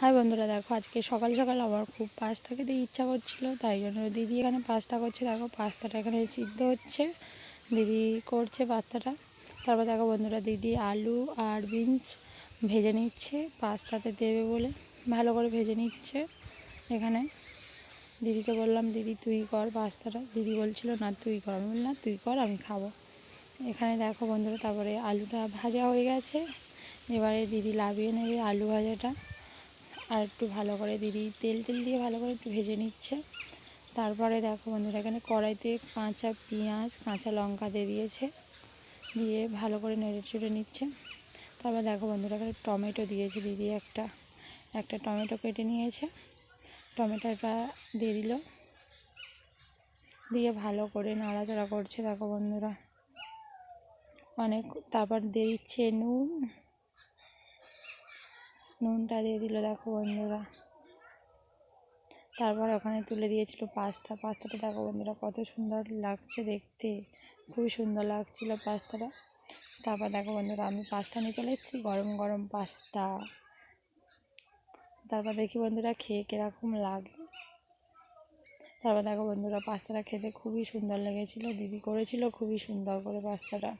High বন্ধুরা, দেখো আজকে সকাল সকাল আমার খুব পাস্তা খেতে ইচ্ছা করছিল, তাই জন্য দিদি এখানে পাস্তা করছে। দেখো পাস্তাটা এখানে সিদ্ধ হচ্ছে, দিদি করছে পাস্তাটা। তারপর দেখো বন্ধুরা, দিদি আলু আর বিনস ভেজে নিচ্ছে, পাস্তাতে দেবে বলে ভালো করে ভেজে নিচ্ছে এখানে। দিদিকে বললাম, দিদি, তুই কর পাস্তাটা। দিদি বলছিল, না, তুই কর। আমি বললাম তুই কর, আমি খাব। এখানে দেখো বন্ধুরা, তারপরে আলুটা ভাজা হয়ে গেছে। এবারে দিদি লাভিয়ে নেবে আলু ভাজাটা। আর একটু ভালো করে দিদি তেল তেল দিয়ে ভালো করে একটু ভেজে নিচ্ছে। তারপরে দেখো বন্ধুরা, এখানে কড়াইতে কাঁচা পেঁয়াজ, কাঁচা লঙ্কা দিয়ে দিয়েছে। দিয়ে ভালো করে নেড়ে চেড়ে নিচ্ছে। তারপর দেখো বন্ধুরা, এখানে টমেটো দিয়েছে দিদি একটা। একটা টমেটো কেটে নিয়েছে। টমেটোটা দিয়ে দিল। দিয়ে ভালো করে নাড়াচাড়া করছে দেখো বন্ধুরা। অনেক তারপর দিয়ে দিচ্ছে নুন। নুনটা দিয়ে দিল দেখো বন্ধুরা। তারপর ওখানে তুলে দিয়েছিল পাস্তা। পাস্তাটা দেখো বন্ধুরা কত সুন্দর লাগছে দেখতে। খুবই সুন্দর লাগছিল পাস্তাটা। তারপর দেখো বন্ধুরা আমি পাস্তা নিয়ে চলে এসেছি, গরম গরম পাস্তা। তারপর দেখি বন্ধুরা খেয়ে কীরকম লাগে। তারপর দেখো বন্ধুরা পাস্তাটা খেতে খুবই সুন্দর লেগেছিলো। দিদি করেছিল খুবই সুন্দর করে পাস্তাটা।